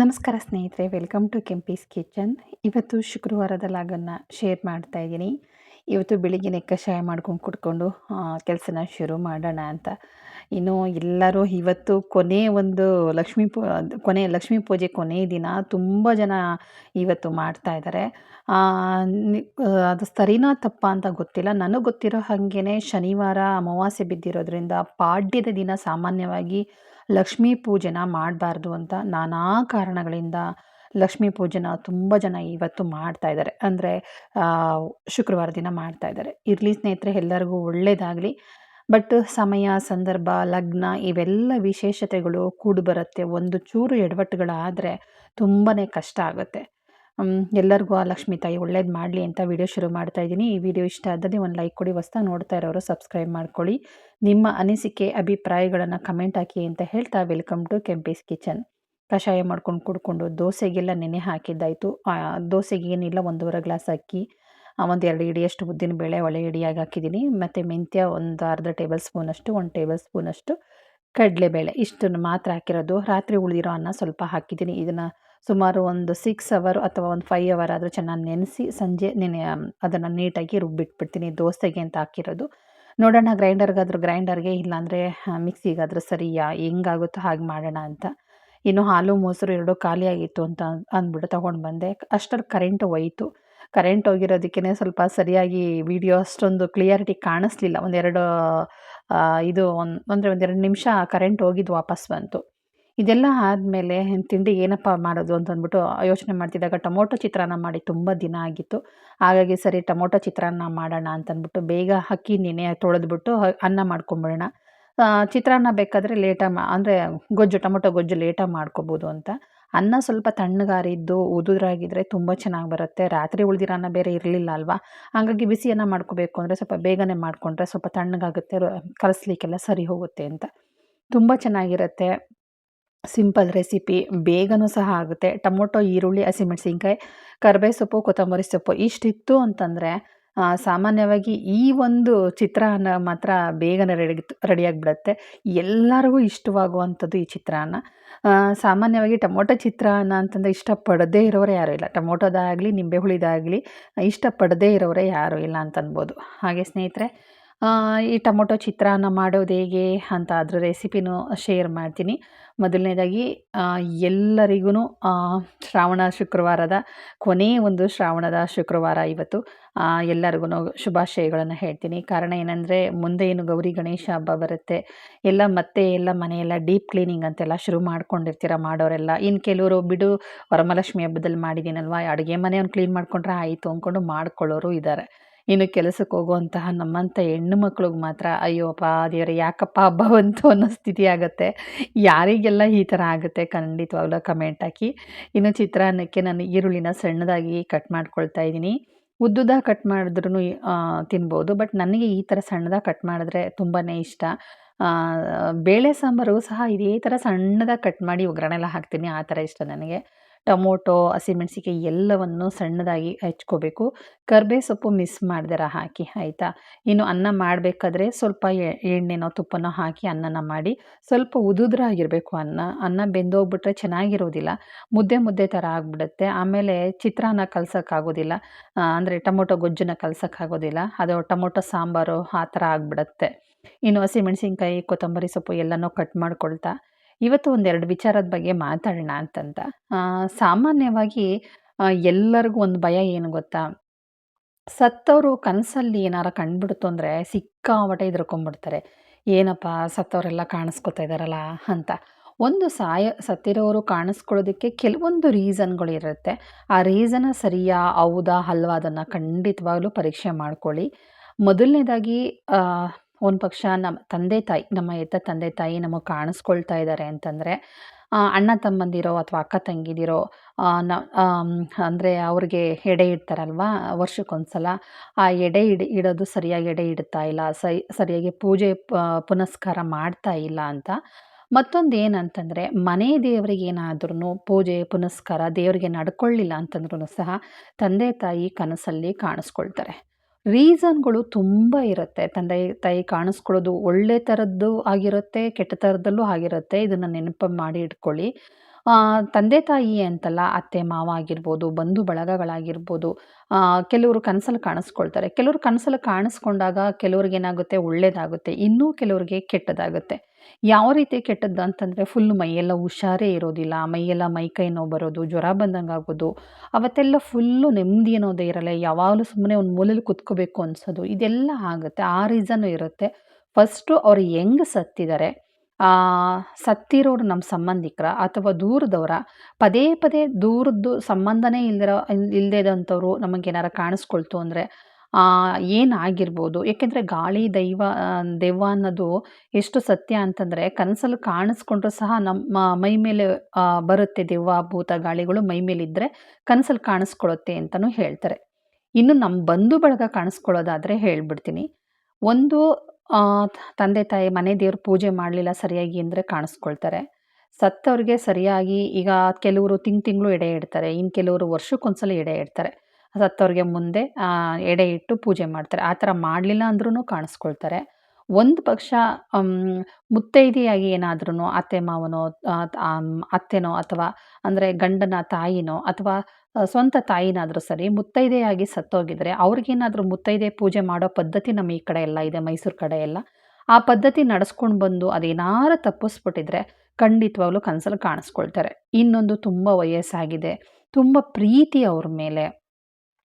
ನಮಸ್ಕಾರ ಸ್ನೇಹಿತರೆ welcome to Kempee's kitchen ಇವತ್ತು ಶುಕ್ರವಾರದ ಲಾಗನ್ನು ಶೇರ್ ಮಾಡ್ತಾ ಇದ್ದೀನಿ. ಇವತ್ತು ಬೆಳಿಗ್ಗೆನೆ ಕಷಾಯ ಮಾಡ್ಕೊಂಡು ಕುಡ್ಕೊಂಡು ಕೆಲಸನ ಶುರು ಮಾಡೋಣ ಅಂತ. ಇನ್ನು ಎಲ್ಲರೂ ಇವತ್ತು ಕೊನೆ ಒಂದು ಲಕ್ಷ್ಮೀ ಪೂ, ಕೊನೆ ಲಕ್ಷ್ಮೀ ಪೂಜೆ ಕೊನೆಯ ದಿನ ತುಂಬ ಜನ ಇವತ್ತು ಮಾಡ್ತಾ ಇದ್ದಾರೆ ಅದು ಸರಿನಾ ತಪ್ಪ ಅಂತ ಗೊತ್ತಿಲ್ಲ. ನನಗೆ ಗೊತ್ತಿರೋ ಹಾಗೇ ಶನಿವಾರ ಅಮಾವಾಸ್ಯೆ ಬಿದ್ದಿರೋದ್ರಿಂದ ಪಾಡ್ಯದ ದಿನ ಸಾಮಾನ್ಯವಾಗಿ ಲಕ್ಷ್ಮೀ ಪೂಜೆನ ಮಾಡಬಾರ್ದು ಅಂತ ನಾನಾ ಕಾರಣಗಳಿಂದ ಲಕ್ಷ್ಮೀ ಪೂಜೆನ ತುಂಬ ಜನ ಇವತ್ತು ಮಾಡ್ತಾ ಇದ್ದಾರೆ. ಅಂದರೆ ಶುಕ್ರವಾರ ದಿನ ಮಾಡ್ತಾ ಇದ್ದಾರೆ. ಇರಲಿ ಸ್ನೇಹಿತರೆ, ಎಲ್ಲರಿಗೂ ಒಳ್ಳೆಯದಾಗಲಿ ಬಟ್ ಸಮಯ, ಸಂದರ್ಭ, ಲಗ್ನ ಇವೆಲ್ಲ ವಿಶೇಷತೆಗಳು ಕೂಡಿ ಬರುತ್ತೆ ಒಂದು ಚೂರು ಎಡವಟ್ಟುಗಳಾದರೆ ತುಂಬಾ ಕಷ್ಟ ಆಗುತ್ತೆ. ಎಲ್ಲರಿಗೂ ಆ ಲಕ್ಷ್ಮೀ ತಾಯಿ ಒಳ್ಳೇದು ಮಾಡಲಿ ಅಂತ ವಿಡಿಯೋ ಶುರು ಮಾಡ್ತಾ ಇದ್ದೀನಿ. ಈ ವಿಡಿಯೋ ಇಷ್ಟ ಆದಲ್ಲಿ ಒಂದು ಲೈಕ್ ಕೊಡಿ ಹೊಸ್ತಾ ನೋಡ್ತಾ ಇರೋರು ಸಬ್ಸ್ಕ್ರೈಬ್ ಮಾಡ್ಕೊಳ್ಳಿ. ನಿಮ್ಮ ಅನಿಸಿಕೆ, ಅಭಿಪ್ರಾಯಗಳನ್ನು ಕಮೆಂಟ್ ಹಾಕಿ ಅಂತ ಹೇಳ್ತಾ ವೆಲ್ಕಮ್ ಟು ಕೆಂಪೇಸ್ ಕಿಚನ್ ಕಷಾಯ ಮಾಡ್ಕೊಂಡು ಕುಡ್ಕೊಂಡು ದೋಸೆಗೆಲ್ಲ ನೆನೆ ಹಾಕಿದ್ದಾಯಿತು. ದೋಸೆಗೆ ಏನಿಲ್ಲ, ಒಂದೂವರೆ ಗ್ಲಾಸ್ ಅಕ್ಕಿ ಒಂದು ಎರಡು ಇಡಿಯಷ್ಟು ಉದ್ದಿನ ಬೇಳೆ ಒಳ್ಳೆ ಇಡಿಯಾಗಿ ಹಾಕಿದ್ದೀನಿ. ಮತ್ತು ಮೆಂತ್ಯ ಒಂದು ಅರ್ಧ ಟೇಬಲ್ ಸ್ಪೂನಷ್ಟು ಒಂದು ಟೇಬಲ್ ಸ್ಪೂನಷ್ಟು ಕಡಲೆಬೇಳೆ. ಇಷ್ಟನ್ನು ಮಾತ್ರ ಹಾಕಿರೋದು. ರಾತ್ರಿ ಉಳಿದಿರೋ ಅನ್ನ ಸ್ವಲ್ಪ ಹಾಕಿದ್ದೀನಿ. ಇದನ್ನು ಸುಮಾರು ಒಂದು ಸಿಕ್ಸ್ ಅವರ್ ಅಥವಾ ಒಂದು ಫೈವ್ ಅವರ್ ಆದರೂ ಚೆನ್ನಾಗಿ ನೆನೆಸಿ ಸಂಜೆ ನೆನೆ ಅದನ್ನು ನೀಟಾಗಿ ರುಬ್ಬಿಟ್ಬಿಡ್ತೀನಿ ದೋಸೆಗೆ ಅಂತ ಹಾಕಿರೋದು. ನೋಡೋಣ ಗ್ರೈಂಡರ್ಗಾದರೂ ಗ್ರೈಂಡರ್ಗೆ, ಇಲ್ಲಾಂದರೆ ಮಿಕ್ಸಿಗಾದ್ರೂ ಸರಿಯಾ ಹೆಂಗಾಗುತ್ತೋ ಹಾಗೆ ಮಾಡೋಣ ಅಂತ. ಇನ್ನು ಹಾಲು, ಮೊಸರು ಎರಡೂ ಖಾಲಿಯಾಗಿತ್ತು ಅಂತ ಅಂದ್ಬಿಟ್ಟು ತೊಗೊಂಡು ಬಂದೆ. ಅಷ್ಟರಲ್ಲಿ ಕರೆಂಟ್ ಹೋಯಿತು. ಕರೆಂಟ್ ಹೋಗಿರೋದಕ್ಕೇ ಸ್ವಲ್ಪ ಸರಿಯಾಗಿ ವಿಡಿಯೋ ಅಷ್ಟೊಂದು ಕ್ಲಿಯರಿಟಿ ಕಾಣಿಸ್ಲಿಲ್ಲ. ಒಂದೆರಡು ಇದು ಒಂದು, ಅಂದರೆ ಒಂದೆರಡು ನಿಮಿಷ ಕರೆಂಟ್ ಹೋಗಿದ್ದು ವಾಪಸ್ ಬಂತು. ಇದೆಲ್ಲ ಆದಮೇಲೆ ತಿಂಡಿ ಏನಪ್ಪ ಮಾಡೋದು ಅಂತ ಅಂದ್ಬಿಟ್ಟು ಯೋಚನೆ ಮಾಡ್ತಿದ್ದಾಗ ಟೊಮೊಟೊ ಚಿತ್ರಾನ್ನ ಮಾಡಿ ತುಂಬ ದಿನ ಆಗಿತ್ತು. ಹಾಗಾಗಿ ಸರಿ ಟೊಮೊಟೊ ಚಿತ್ರಾನ್ನ ಮಾಡೋಣ ಅಂತಂದ್ಬಿಟ್ಟು ಬೇಗ ಅಕ್ಕಿ, ನೆನೆ ತೊಳೆದ್ಬಿಟ್ಟು ಅನ್ನ ಮಾಡ್ಕೊಂಬಿಡೋಣ. ಚಿತ್ರಾನ್ನ ಬೇಕಾದರೆ ಲೇಟಾಗಿ ಅಂದರೆ ಗೊಜ್ಜು, ಟೊಮೊಟೊ ಗೊಜ್ಜು ಲೇಟಾಗಿ ಮಾಡ್ಕೋಬೋದು ಅಂತ. ಅನ್ನ ಸ್ವಲ್ಪ ತಣ್ಣಗಾರಿದ್ದು ಉದುರಾಗಿದ್ದರೆ ತುಂಬ ಚೆನ್ನಾಗಿ ಬರುತ್ತೆ. ರಾತ್ರಿ ಉಳಿದಿರೋ ಬೇರೆ ಇರಲಿಲ್ಲ ಅಲ್ವಾ? ಹಾಗಾಗಿ ಬಿಸಿ ಅನ್ನ ಮಾಡ್ಕೋಬೇಕು ಅಂದರೆ ಸ್ವಲ್ಪ ಬೇಗನೆ ಮಾಡಿಕೊಂಡ್ರೆ ಸ್ವಲ್ಪ ತಣ್ಣಗಾಗುತ್ತೆ ಕಲಸ್ಲಿಕ್ಕೆಲ್ಲ ಸರಿ ಹೋಗುತ್ತೆ ಅಂತ. ತುಂಬ ಚೆನ್ನಾಗಿರುತ್ತೆ. ಸಿಂಪಲ್ ರೆಸಿಪಿ, ಬೇಗನೂ ಸಹ ಆಗುತ್ತೆ. ಟೊಮೊಟೊ, ಈರುಳ್ಳಿ, ಹಸಿಮೆಣಸಿನ್ಕಾಯಿ ಕರ್ಬೇ ಸೊಪ್ಪು, ಕೊತ್ತಂಬರಿ ಸೊಪ್ಪು ಇಷ್ಟಿತ್ತು ಅಂತಂದರೆ ಸಾಮಾನ್ಯವಾಗಿ ಈ ಒಂದು ಚಿತ್ರಾನ್ನ ಮಾತ್ರ ಬೇಗನೆ ರೆಡಿ ರೆಡಿಯಾಗಿಬಿಡತ್ತೆ. ಎಲ್ಲರಿಗೂ ಇಷ್ಟವಾಗುವಂಥದ್ದು ಈ ಚಿತ್ರಾನ್ನ. ಸಾಮಾನ್ಯವಾಗಿ ಟೊಮೊಟೊ ಚಿತ್ರಾನ್ನ ಅಂತಂದರೆ ಇಷ್ಟಪಡದೇ ಇರೋರೇ ಯಾರೂ ಇಲ್ಲ. ಟೊಮೊಟೊದಾಗಲಿ ನಿಂಬೆ ಹುಳಿದಾಗಲಿ ಇಷ್ಟಪಡದೇ ಇರೋರೇ ಯಾರೂ ಇಲ್ಲ ಅಂತನ್ಬೋದು. ಹಾಗೆ ಸ್ನೇಹಿತರೆ ಈ ಟೊಮೊಟೊ ಚಿತ್ರಾನ್ನ ಮಾಡೋದು ಹೇಗೆ ಅಂತ ಅದ್ರ ರೆಸಿಪಿನೂ ಶೇರ್ ಮಾಡ್ತೀನಿ. ಮೊದಲನೇದಾಗಿ ಎಲ್ಲರಿಗೂ ಶ್ರಾವಣ ಶುಕ್ರವಾರದ ಕೊನೆಯ ಒಂದು ಶ್ರಾವಣದ ಶುಕ್ರವಾರ ಇವತ್ತು. ಎಲ್ಲರಿಗೂ ಶುಭಾಶಯಗಳನ್ನು ಹೇಳ್ತೀನಿ. ಕಾರಣ ಏನಂದರೆ ಮುಂದೆ ಏನು ಗೌರಿ ಗಣೇಶ ಹಬ್ಬ ಬರುತ್ತೆ, ಎಲ್ಲ ಮತ್ತೆ ಎಲ್ಲ ಮನೆಯೆಲ್ಲ ಡೀಪ್ ಕ್ಲೀನಿಂಗ್ ಅಂತೆಲ್ಲ ಶುರು ಮಾಡ್ಕೊಂಡಿರ್ತೀರ ಮಾಡೋರೆಲ್ಲ. ಇನ್ನು ಕೆಲವರು, ಬಿಡು, ವರಮಹಾಲಕ್ಷ್ಮಿ ಹಬ್ಬದಲ್ಲಿ ಮಾಡಿದ್ದೀನಲ್ವ ಅಡುಗೆ ಮನೆಯವ್ನು ಕ್ಲೀನ್ ಮಾಡ್ಕೊಂಡ್ರೆ ಆಯಿತು ಅಂದ್ಕೊಂಡು ಮಾಡ್ಕೊಳ್ಳೋರು ಇದ್ದಾರೆ ಇನ್ನು ಕೆಲಸಕ್ಕೆ ಹೋಗುವಂತಹ ನಮ್ಮಂಥ ಹೆಣ್ಣು ಮಕ್ಳಿಗೆ ಮಾತ್ರ ಅಯ್ಯೋಪ್ಪ ದೇವ್ರೆ, ಯಾಕಪ್ಪ ಹಬ್ಬ ಬಂತು ಅನ್ನೋ ಸ್ಥಿತಿ ಆಗುತ್ತೆ. ಯಾರಿಗೆಲ್ಲ ಈ ಥರ ಆಗುತ್ತೆ ಖಂಡಿತವಾಗ್ಲೂ ಕಮೆಂಟ್ ಹಾಕಿ. ಇನ್ನು ಚಿತ್ರಾನ್ನಕ್ಕೆ ನಾನು ಈರುಳ್ಳಿನ ಸಣ್ಣದಾಗಿ ಕಟ್ ಮಾಡ್ಕೊಳ್ತಾ ಇದ್ದೀನಿ. ಉದ್ದುದ ಕಟ್ ಮಾಡಿದ್ರೂ ತಿನ್ಬೋದು. ಬಟ್ ನನಗೆ ಈ ಥರ ಸಣ್ಣದಾಗಿ ಕಟ್ ಮಾಡಿದ್ರೆ ತುಂಬಾ ಇಷ್ಟ. ಬೇಳೆ ಸಾಂಬಾರು ಸಹ ಇದೇ ಥರ ಸಣ್ಣದಾಗಿ ಕಟ್ ಮಾಡಿ ಒಗ್ಗರಣೆಲ್ಲ ಹಾಕ್ತೀನಿ. ಆ ಥರ ಇಷ್ಟ ನನಗೆ. ಟೊಮೊಟೊ ಹಸಿಮೆಣಸಿಕಾಯಿ ಎಲ್ಲವನ್ನು ಸಣ್ಣದಾಗಿ ಹೆಚ್ಕೋಬೇಕು. ಕರ್ಬೇ ಸೊಪ್ಪು ಮಿಸ್ ಮಾಡ್ದಿರ ಹಾಕಿ, ಆಯಿತಾ? ಇನ್ನು ಅನ್ನ ಮಾಡಬೇಕಾದ್ರೆ ಸ್ವಲ್ಪ ಎಣ್ಣೆನೋ, ತುಪ್ಪನೋ ಹಾಕಿ ಅನ್ನನ ಮಾಡಿ ಸ್ವಲ್ಪ ಉದುದ್ರಾಗಿರಬೇಕು ಅನ್ನ. ಅನ್ನ ಬೆಂದೋಗ್ಬಿಟ್ರೆ ಚೆನ್ನಾಗಿರೋದಿಲ್ಲ. ಮುದ್ದೆ ಮುದ್ದೆ ಥರ ಆಗಿಬಿಡುತ್ತೆ. ಆಮೇಲೆ ಚಿತ್ರಾನ್ನ ಕಲ್ಸೋಕ್ಕಾಗೋದಿಲ್ಲ. ಅಂದರೆ ಟೊಮೊಟೊ ಗೊಜ್ಜನ್ನ ಕಲ್ಸೋಕ್ಕಾಗೋದಿಲ್ಲ. ಅದು ಟೊಮೊಟೊ ಸಾಂಬಾರು ಆ ಥರ ಆಗಿಬಿಡತ್ತೆ. ಇನ್ನು ಹಸಿಮೆಣಸಿನ್ಕಾಯಿ ಕೊತ್ತಂಬರಿ ಸೊಪ್ಪು ಎಲ್ಲನೂ ಕಟ್ ಮಾಡ್ಕೊಳ್ತಾ. ಇವತ್ತು ಒಂದೆರಡು ವಿಚಾರದ ಬಗ್ಗೆ ಮಾತಾಡೋಣ ಅಂತಂತ ಸಾಮಾನ್ಯವಾಗಿ ಎಲ್ಲರಿಗೂ ಒಂದು ಭಯ ಏನು ಗೊತ್ತಾ? ಸತ್ತವರು ಕನಸಲ್ಲಿ ಏನಾರ ಕಂಡುಬಿಡ್ತು ಅಂದರೆ ಸಿಕ್ಕಾಪಟ್ಟೆ ಇದ್ರಕೊಂಡ್ಬಿಡ್ತಾರೆ ಏನಪ್ಪ ಸತ್ತವರೆಲ್ಲ ಕಾಣಿಸ್ಕೊತಾ ಇದ್ದಾರಲ್ಲ ಅಂತ. ಒಂದು ಸಾಯ, ಸತ್ತಿರೋರು ಕಾಣಿಸ್ಕೊಳ್ಳೋದಕ್ಕೆ ಕೆಲವೊಂದು ರೀಸನ್ಗಳಿರುತ್ತೆ ಆ ರೀಸನ ಸರಿಯಾ, ಹೌದಾ ಅಲ್ವಾ ಅದನ್ನು ಖಂಡಿತವಾಗ್ಲೂ ಪರೀಕ್ಷೆ ಮಾಡ್ಕೊಳ್ಳಿ. ಮೊದಲನೇದಾಗಿ ಒಂದು ಪಕ್ಷ ನಮ್ಮ ತಂದೆ ತಾಯಿ, ನಮ್ಮ ಎತ್ತ ತಂದೆ ತಾಯಿ ನಮಗೆ ಕಾಣಿಸ್ಕೊಳ್ತಾ ಇದ್ದಾರೆ ಅಂತಂದರೆ ಅಣ್ಣ ತಮ್ಮಂದಿರೋ ಅಥವಾ ಅಕ್ಕ ತಂಗಿದಿರೋ ನ ಅಂದರೆ ಅವ್ರಿಗೆ ಎಡೆ ಇಡ್ತಾರಲ್ವ, ವರ್ಷಕ್ಕೊಂದ್ಸಲ, ಆ ಎಡೆ ಇಡಿ, ಇಡೋದು ಸರಿಯಾಗಿ ಎಡೆ ಇಡ್ತಾ ಇಲ್ಲ, ಸೈ, ಸರಿಯಾಗಿ ಪೂಜೆ ಪುನಸ್ಕಾರ ಮಾಡ್ತಾ ಇಲ್ಲ ಅಂತ. ಮತ್ತೊಂದು ಏನಂತಂದರೆ ಮನೆ ದೇವರಿಗೆ ಏನಾದ್ರೂ ಪೂಜೆ, ಪುನಸ್ಕಾರ ದೇವರಿಗೆ ನಡ್ಕೊಳ್ಳಿಲ್ಲ ಅಂತಂದ್ರೂ ಸಹ ತಂದೆ ತಾಯಿ ಕನಸಲ್ಲಿ ಕಾಣಿಸ್ಕೊಳ್ತಾರೆ. ರೀಸನ್ಗಳು ತುಂಬ ಇರುತ್ತೆ. ತಂದೆ, ತಾಯಿ ಕಾಣಿಸ್ಕೊಳ್ಳೋದು ಒಳ್ಳೆ ಥರದ್ದು ಆಗಿರುತ್ತೆ, ಕೆಟ್ಟ ಥರದಲ್ಲೂ ಆಗಿರುತ್ತೆ. ಇದನ್ನು ನೆನಪು ಮಾಡಿ ಇಟ್ಕೊಳ್ಳಿ. ತಂದೆ ತಾಯಿ ಅಂತಲ್ಲ, ಅತ್ತೆ, ಮಾವ ಆಗಿರ್ಬೋದು, ಬಂಧು ಬಳಗಗಳಾಗಿರ್ಬೋದು ಕೆಲವರು ಕನಸಲ್ಲಿ ಕಾಣಿಸ್ಕೊಳ್ತಾರೆ. ಕೆಲವರು ಕನಸಲ್ಲಿ ಕಾಣಿಸ್ಕೊಂಡಾಗ ಕೆಲವ್ರಿಗೇನಾಗುತ್ತೆ ಒಳ್ಳೇದಾಗುತ್ತೆ. ಇನ್ನೂ ಕೆಲವ್ರಿಗೆ ಕೆಟ್ಟದಾಗುತ್ತೆ. ಯಾವ ರೀತಿ ಕೆಟ್ಟದ್ದು ಅಂತಂದರೆ ಫುಲ್ ಮೈಯೆಲ್ಲ ಹುಷಾರೇ ಇರೋದಿಲ್ಲ. ಮೈಯೆಲ್ಲ ಮೈಕೈ ನೋವು ಬರೋದು, ಜ್ವರ ಬಂದಂಗೆ ಆಗೋದು. ಅವತ್ತೆಲ್ಲ ಫುಲ್ಲು ನೆಮ್ಮದಿ ಅನ್ನೋದೇ ಇರಲ್ಲ. ಯಾವಾಗಲೂ ಸುಮ್ಮನೆ ಒಂದು ಮೂಲೆಯಲ್ಲಿ ಕುತ್ಕೋಬೇಕು ಅನ್ಸೋದು. ಇದೆಲ್ಲ ಆಗುತ್ತೆ. ಆ ರೀಸನ್ನು ಇರುತ್ತೆ. ಫಸ್ಟು ಅವ್ರು ಹೆಂಗೆ ಸತ್ತಿದ್ದಾರೆ ಸತ್ತಿರೋರು ನಮ್ಮ ಸಂಬಂಧಿಕರ ಅಥವಾ ದೂರದವರ, ಪದೇ ಪದೇ ದೂರದ್ದು ಸಂಬಂಧನೇ ಇಲ್ದಿರೋ ಇಲ್ಲದೇ ಇದ್ದಂಥವ್ರು ನಮಗೇನಾರ ಕಾಣಿಸ್ಕೊಳ್ತು ಅಂದರೆ ಏನಾಗಿರ್ಬೋದು ಏಕೆಂದರೆ ಗಾಳಿ, ದೈವ ದೆವ್ವ ಅನ್ನೋದು ಎಷ್ಟು ಸತ್ಯ ಅಂತಂದರೆ ಕನಸಲ್ಲಿ ಕಾಣಿಸ್ಕೊಂಡ್ರೂ ಸಹ ನಮ್ಮ ಮೈ ಮೇಲೆ ಬರುತ್ತೆ ದೆವ್ವ, ಭೂತ, ಗಾಳಿಗಳು ಮೈ ಮೇಲಿದ್ದರೆ ಕನಸಲ್ಲಿ ಕಾಣಿಸ್ಕೊಳ್ಳುತ್ತೆ ಅಂತಲೂ ಹೇಳ್ತಾರೆ. ಇನ್ನು ನಮ್ಮ ಬಂಧು ಬಳಗ ಕಾಣಿಸ್ಕೊಳ್ಳೋದಾದರೆ ಹೇಳ್ಬಿಡ್ತೀನಿ. ಒಂದು ತಂದೆ, ತಾಯಿ, ಮನೆ ದೇವ್ರ ಪೂಜೆ ಮಾಡಲಿಲ್ಲ ಸರಿಯಾಗಿ ಅಂದರೆ ಕಾಣಿಸ್ಕೊಳ್ತಾರೆ. ಸತ್ತವ್ರಿಗೆ ಸರಿಯಾಗಿ ಈಗ ಕೆಲವರು ತಿಂಗ್ ತಿಂಗಳು ಎಡೆ ಇಡ್ತಾರೆ ಇನ್ನು ಕೆಲವರು ವರ್ಷಕ್ಕೊಂದ್ಸಲ ಎಡೆ ಇಡ್ತಾರೆ. ಸತ್ತವ್ರಿಗೆ ಮುಂದೆ ಎಡೆ ಇಟ್ಟು ಪೂಜೆ ಮಾಡ್ತಾರೆ. ಆ ಥರ ಮಾಡಲಿಲ್ಲ ಅಂದ್ರೂ ಕಾಣಿಸ್ಕೊಳ್ತಾರೆ. ಒಂದು ಪಕ್ಷ ಮುತ್ತೈದೆಯಾಗಿ ಏನಾದ್ರೂ ಅತ್ತೆ ಮಾವನೋ ಅತ್ತೆನೋ ಅಥವಾ ಅಂದರೆ ಗಂಡನ ತಾಯಿನೋ ಅಥವಾ ಸ್ವಂತ ತಾಯಿನಾದರೂ ಸರಿ ಮುತ್ತೈದೆಯಾಗಿ ಸತ್ತೋಗಿದ್ರೆ ಅವ್ರಿಗೇನಾದರೂ ಮುತ್ತೈದೆ ಪೂಜೆ ಮಾಡೋ ಪದ್ಧತಿ ನಮ್ಮ ಈ ಕಡೆ ಎಲ್ಲ ಇದೆ, ಮೈಸೂರು ಕಡೆ ಎಲ್ಲ. ಆ ಪದ್ಧತಿ ನಡೆಸ್ಕೊಂಡು ಬಂದು ಅದೇನಾರ ತಪ್ಪಿಸ್ಬಿಟ್ಟಿದ್ರೆ ಖಂಡಿತವಾಗ್ಲೂ ಕನಸಲ್ಲಿ ಕಾಣಿಸ್ಕೊಳ್ತಾರೆ. ಇನ್ನೊಂದು ತುಂಬ ವಯಸ್ಸಾಗಿದೆ, ತುಂಬ ಪ್ರೀತಿ ಅವ್ರ ಮೇಲೆ.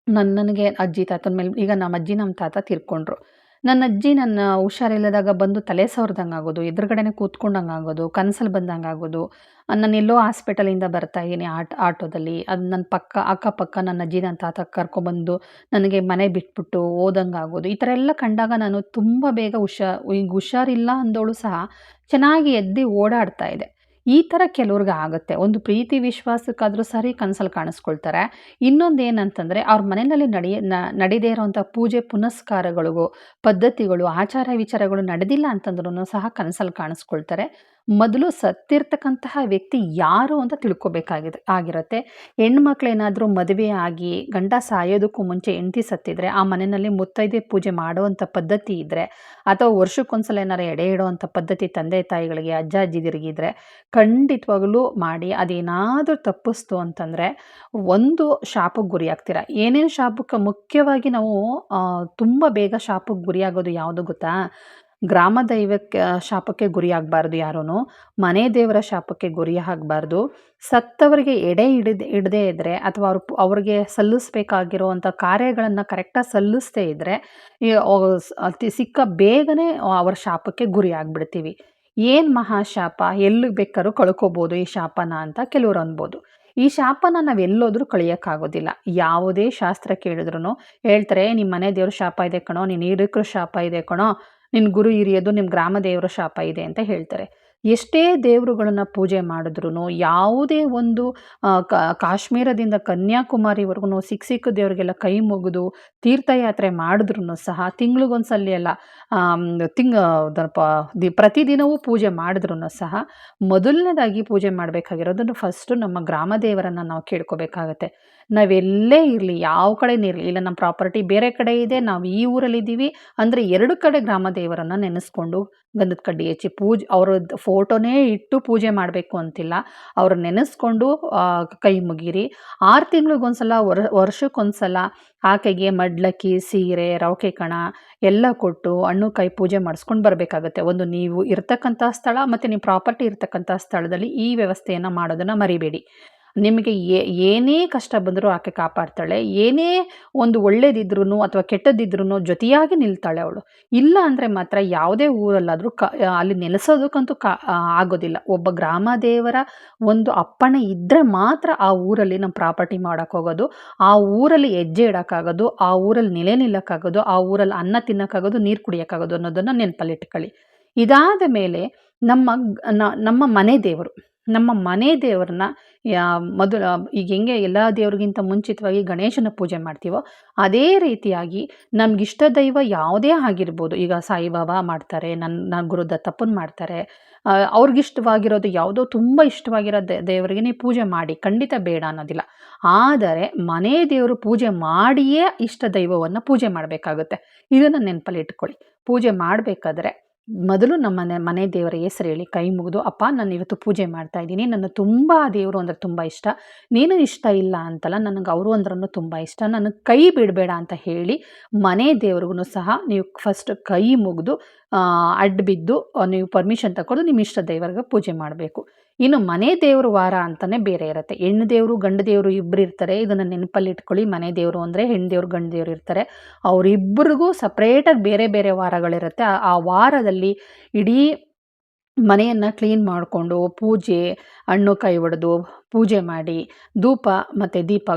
ನನ್ನ ನನಗೆ ಅಜ್ಜಿ, ತಾತನ ಮೇಲೆ ಈಗ ನಮ್ಮ ಅಜ್ಜಿ ನಮ್ಮ ತಾತ ತೀರ್ಕೊಂಡ್ರು. ನನ್ನ ಅಜ್ಜಿ ನನ್ನ ಹುಷಾರಿಲ್ಲದಾಗ ಬಂದು ತಲೆ ಸವರ್ದಂಗೆ ಆಗೋದು, ಎದುರುಗಡೆನೆ ಕೂತ್ಕೊಂಡಂಗೆ ಆಗೋದು ಕನಸಲ್ಲಿ ಬಂದಂಗೆ ಆಗೋದು. ನಾನು ಎಲ್ಲೋ ಹಾಸ್ಪಿಟಲಿಂದ ಬರ್ತಾ ಇದ್ದೀನಿ ಆಟ, ಆಟೋದಲ್ಲಿ. ಅದು ನನ್ನ ಪಕ್ಕ, ಅಕ್ಕಪಕ್ಕ ನನ್ನ ಅಜ್ಜಿ ನನ್ನ ತಾತ ಕರ್ಕೊಬಂದು ನನಗೆ ಮನೆ ಬಿಟ್ಬಿಟ್ಟು ಓದಂಗೆ ಆಗೋದು. ಈ ಥರ ಎಲ್ಲ ಕಂಡಾಗ ನಾನು ತುಂಬ ಬೇಗ ಹುಷಾ, ಈಗ ಹುಷಾರಿಲ್ಲ ಅಂದವಳು ಸಹ ಚೆನ್ನಾಗಿ ಎದ್ದು ಓಡಾಡ್ತಾ ಇದೆ ಈ ಥರ ಕೆಲವ್ರಿಗೆ ಆಗುತ್ತೆ. ಒಂದು ಪ್ರೀತಿ ವಿಶ್ವಾಸಕ್ಕಾದರೂ ಸರಿ ಕನಸಲ್ಲಿ ಕಾಣಿಸ್ಕೊಳ್ತಾರೆ. ಇನ್ನೊಂದು ಏನಂತಂದರೆ ಅವ್ರ ಮನೆಯಲ್ಲಿ ನಡೆಯ ನಡೆದೇ ಇರೋವಂಥ ಪೂಜೆ ಪುನಸ್ಕಾರಗಳಿಗೂ, ಪದ್ಧತಿಗಳು, ಆಚಾರ ವಿಚಾರಗಳು ನಡೆದಿಲ್ಲ ಅಂತಂದ್ರೂ ಸಹ ಕನಸಲ್ಲಿ ಕಾಣಿಸ್ಕೊಳ್ತಾರೆ. ಮೊದಲು ಸತ್ತಿರ್ತಕ್ಕಂತಹ ವ್ಯಕ್ತಿ ಯಾರು ಅಂತ ತಿಳ್ಕೊಬೇಕಾಗಿದೆ, ಆಗಿರುತ್ತೆ. ಹೆಣ್ಮಕ್ಳೇನಾದರೂ ಮದುವೆ ಆಗಿ ಗಂಡ ಸಾಯೋದಕ್ಕೂ ಮುಂಚೆ ಹೆಂಡತಿ ಸತ್ತಿದ್ರೆ, ಆ ಮನೆಯಲ್ಲಿ ಮುತ್ತೈದೆ ಪೂಜೆ ಮಾಡುವಂಥ ಪದ್ಧತಿ ಇದ್ದರೆ ಅಥವಾ ವರ್ಷಕ್ಕೊಂದ್ಸಲ ಏನಾರು ಎಡೆ ಇಡುವಂಥ ಪದ್ಧತಿ ತಂದೆ ತಾಯಿಗಳಿಗೆ, ಅಜ್ಜ ಅಜ್ಜಿದಿರಿಗಿದ್ರೆ, ಖಂಡಿತವಾಗಲೂ ಮಾಡಿ, ಅದೇನಾದರೂ ತಪ್ಪಿಸ್ತು ಅಂತಂದರೆ, ಒಂದು ಶಾಪಕ್ಕೆ ಗುರಿ ಆಗ್ತೀರ? ಏನೇನು ಶಾಪಕ್ಕೆ ಮುಖ್ಯವಾಗಿ ನಾವು ತುಂಬ ಬೇಗ ಶಾಪಕ್ಕೆ ಗುರಿಯಾಗೋದು ಯಾವುದು ಗೊತ್ತಾ? ಗ್ರಾಮ ದೈವಕ್ಕೆ ಶಾಪಕ್ಕೆ ಗುರಿಯಾಗಬಾರ್ದು ಯಾರೂ ಮನೆ ದೇವರ ಶಾಪಕ್ಕೆ ಗುರಿ ಆಗಬಾರ್ದು. ಸತ್ತವರಿಗೆ ಎಡೆ ಹಿಡಿದ, ಹಿಡದೇ ಇದ್ದರೆ ಅಥವಾ ಅವ್ರು ಅವ್ರಿಗೆ ಸಲ್ಲಿಸ್ಬೇಕಾಗಿರುವಂಥ ಕಾರ್ಯಗಳನ್ನು ಕರೆಕ್ಟಾಗಿ ಸಲ್ಲಿಸದೇ ಇದ್ದರೆ ಅತಿ ಸಿಕ್ಕ ಬೇಗನೆ ಅವರ ಶಾಪಕ್ಕೆ ಗುರಿ ಆಗಿಬಿಡ್ತೀವಿ. ಏನು ಮಹಾಶಾಪ? ಎಲ್ಲಿ ಬೇಕಾದ್ರೂ ಕಳ್ಕೊಬೋದು ಈ ಶಾಪನ ಅಂತ ಕೆಲವ್ರು ಅನ್ಬೋದು. ಈ ಶಾಪನ ನಾವು ಎಲ್ಲೋದ್ರೂ ಕಳಿಯೋಕ್ಕಾಗೋದಿಲ್ಲ. ಯಾವುದೇ ಶಾಸ್ತ್ರ ಕೇಳಿದ್ರು ಹೇಳ್ತಾರೆ ನಿಮ್ಮ ಮನೆ ದೇವ್ರ ಶಾಪ ಇದೆ ಕಣೋ, ನೀನು ಇರಕ್ರ ಶಾಪ ಇದೆ ಕಣೋ ನಿನ್ನ ಗುರು ಹಿರಿಯೋದು ನಿಮ್ಮ ಗ್ರಾಮ ದೇವರ ಶಾಪ ಇದೆ ಅಂತ ಹೇಳ್ತಾರೆ. ಎಷ್ಟೇ ದೇವರುಗಳನ್ನು ಪೂಜೆ ಮಾಡಿದ್ರು ಯಾವುದೇ ಒಂದು ಕಾಶ್ಮೀರದಿಂದ ಕನ್ಯಾಕುಮಾರಿವರೆಗೂ ಸಿಕ್ಕ ಸಿಕ್ಕ ದೇವರಿಗೆಲ್ಲ ಕೈ ಮುಗಿದು ತೀರ್ಥಯಾತ್ರೆ ಮಾಡಿದ್ರು ಸಹ ತಿಂಗಳಿಗೊಂದ್ಸಲಿ ಎಲ್ಲ ತಿಂಗ ದಿ, ಪ್ರತಿದಿನವೂ ಪೂಜೆ ಮಾಡಿದ್ರು ಸಹ ಮೊದಲನೇದಾಗಿ ಪೂಜೆ ಮಾಡಬೇಕಾಗಿರೋದನ್ನು ಫಸ್ಟು ನಮ್ಮ ಗ್ರಾಮ ದೇವರನ್ನು ನಾವು ಕೇಳ್ಕೊಬೇಕಾಗತ್ತೆ. ನಾವೆಲ್ಲೇ ಇರಲಿ, ಯಾವ ಕಡೆನೇ ಇರಲಿ. ಇಲ್ಲ ನಮ್ಮ ಪ್ರಾಪರ್ಟಿ ಬೇರೆ ಕಡೆ ಇದೆ, ನಾವು ಈ ಊರಲ್ಲಿದ್ದೀವಿ. ಅಂದರೆ ಎರಡು ಕಡೆ ಗ್ರಾಮ ದೇವರನ್ನು ನೆನೆಸ್ಕೊಂಡು ಗಂಧದ ಕಡ್ಡಿ ಹೆಚ್ಚಿ ಪೂಜೆ ಅವರ ಫೋಟೋನೇ ಇಟ್ಟು ಪೂಜೆ ಮಾಡಬೇಕು ಅಂತಿಲ್ಲ. ಅವ್ರು ನೆನೆಸ್ಕೊಂಡು ಕೈ ಮುಗಿರಿ. ಆರು ತಿಂಗಳಿಗೊಂದ್ಸಲ, ವರ್, ವರ್ಷಕ್ಕೊಂದ್ಸಲ ಆಕೆಗೆ ಮಡ್ಲಕ್ಕಿ, ಸೀರೆ ರವಕೆ ಕಣ ಎಲ್ಲ ಕೊಟ್ಟು ಹಣ್ಣು ಕೈ ಪೂಜೆ ಮಾಡಿಸ್ಕೊಂಡು ಬರಬೇಕಾಗತ್ತೆ. ಒಂದು ನೀವು ಇರ್ತಕ್ಕಂಥ ಸ್ಥಳ ಮತ್ತು ನೀವು ಪ್ರಾಪರ್ಟಿ ಇರ್ತಕ್ಕಂಥ ಸ್ಥಳದಲ್ಲಿ ಈ ವ್ಯವಸ್ಥೆಯನ್ನು ಮಾಡೋದನ್ನು ಮರಿಬೇಡಿ. ನಿಮಗೆ ಏನೇ ಕಷ್ಟ ಬಂದರೂ ಆಕೆ ಕಾಪಾಡ್ತಾಳೆ, ಏನೇ ಒಂದು ಒಳ್ಳೇದಿದ್ರೂ ಅಥವಾ ಕೆಟ್ಟದ್ದಿದ್ರೂ ಜೊತೆಯಾಗಿ ನಿಲ್ತಾಳೆ ಅವಳು. ಇಲ್ಲ ಅಂದರೆ ಮಾತ್ರ ಯಾವುದೇ ಊರಲ್ಲಾದರೂ ಕ ಅಲ್ಲಿ ನೆಲೆಸೋದಕ್ಕಂತೂ ಕಾ ಆಗೋದಿಲ್ಲ. ಒಬ್ಬ ಗ್ರಾಮ ದೇವರ ಒಂದು ಅಪ್ಪಣೆ ಇದ್ದರೆ ಮಾತ್ರ ಆ ಊರಲ್ಲಿ ನಮ್ಮ ಪ್ರಾಪರ್ಟಿ ಮಾಡೋಕ್ಕೋಗೋದು, ಆ ಊರಲ್ಲಿ ಹೆಜ್ಜೆ ಇಡೋಕ್ಕಾಗೋದು, ಆ ಊರಲ್ಲಿ ನೆಲೆ ನಿಲ್ಲಕ್ಕಾಗೋದು, ಆ ಊರಲ್ಲಿ ಅನ್ನ ತಿನ್ನೋಕ್ಕಾಗೋದು, ನೀರು ಕುಡಿಯೋಕ್ಕಾಗೋದು ಅನ್ನೋದನ್ನು ನೆನಪಲ್ಲಿಟ್ಕೊಳ್ಳಿ ಇದಾದ ಮೇಲೆ ನಮ್ಮ ನಮ್ಮ ಮನೆ ದೇವರು ನಮ್ಮ ಮನೆ ದೇವರನ್ನ ಮೊದಲು, ಈಗ ಹೆಂಗೆ ಎಲ್ಲ ದೇವ್ರಿಗಿಂತ ಮುಂಚಿತವಾಗಿ ಗಣೇಶನ ಪೂಜೆ ಮಾಡ್ತೀವೋ, ಅದೇ ರೀತಿಯಾಗಿ ನಮ್ಗಿಷ್ಟ ದೈವ ಯಾವುದೇ ಆಗಿರ್ಬೋದು. ಈಗ ಸಾಯಿಬಾಬಾ ಮಾಡ್ತಾರೆ ನನ್ನ ನನ್ನ ಗುರು ದತ್ತಪ್ಪನ ಮಾಡ್ತಾರೆ. ಅವ್ರಿಗಿಷ್ಟವಾಗಿರೋದು ಯಾವುದೋ ತುಂಬ ಇಷ್ಟವಾಗಿರೋ ದೇವರಿಗೆ ಪೂಜೆ ಮಾಡಿ, ಖಂಡಿತ ಬೇಡ ಅನ್ನೋದಿಲ್ಲ. ಆದರೆ ಮನೆ ದೇವರು ಪೂಜೆ ಮಾಡಿಯೇ ಇಷ್ಟ ದೈವವನ್ನು ಪೂಜೆ ಮಾಡಬೇಕಾಗುತ್ತೆ. ಇದನ್ನು ನೆನಪಲ್ಲಿ ಇಟ್ಕೊಳ್ಳಿ. ಪೂಜೆ ಮಾಡಬೇಕಾದ್ರೆ ಮೊದಲು ನಮ್ಮ ಮನೆ ದೇವರ ಹೆಸರು ಹೇಳಿ ಕೈ ಮುಗಿದು, ಅಪ್ಪ, ನಾನು ಇವತ್ತು ಪೂಜೆ ಮಾಡ್ತಾ ಇದ್ದೀನಿ. ನನ್ನ ತುಂಬ ದೇವರು ಅಂದರೆ ತುಂಬ ಇಷ್ಟ. ನೀನು ಇಷ್ಟ ಇಲ್ಲ ಅಂತಲ್ಲ, ನನಗೆ ಅವರು ಅಂದ್ರೂ ತುಂಬ ಇಷ್ಟ. ನನಗೆ ಕೈ ಬಿಡಬೇಡ ಅಂತ ಹೇಳಿ ಮನೆ ದೇವ್ರಿಗೂ ಸಹ ನೀವು ಫಸ್ಟ್ ಕೈ ಮುಗಿದು ಅಡ್ಡ ಬಿದ್ದು ನೀವು ಪರ್ಮಿಷನ್ ತಗೊಂಡು ನಿಮ್ಮ ಇಷ್ಟ ದೇವರಿಗೆ ಪೂಜೆ ಮಾಡಬೇಕು. ಇನ್ನು ಮನೆ ದೇವರು ವಾರ ಅಂತಲೇ ಬೇರೆ ಇರುತ್ತೆ. ಹೆಣ್ಣು ದೇವರು, ಗಂಡು ದೇವರು ಇಬ್ಬರು ಇರ್ತಾರೆ. ಇದನ್ನು ನೆನಪಲ್ಲಿ ಇಟ್ಕೊಳ್ಳಿ. ಮನೆ ದೇವರು ಅಂದರೆ ಹೆಣ್ಣು ದೇವ್ರು, ಗಂಡು ದೇವರು ಇರ್ತಾರೆ. ಅವರಿಬ್ಬರಿಗೂ ಸಪ್ರೇಟಾಗಿ ಬೇರೆ ಬೇರೆ ವಾರಗಳಿರುತ್ತೆ. ಆ ವಾರದಲ್ಲಿ ಇಡೀ ಮನೆಯನ್ನು ಕ್ಲೀನ್ ಮಾಡಿಕೊಂಡು ಪೂಜೆ, ಹಣ್ಣು ಕೈ ಒಡೆದು ಪೂಜೆ ಮಾಡಿ, ಧೂಪ ಮತ್ತು ದೀಪ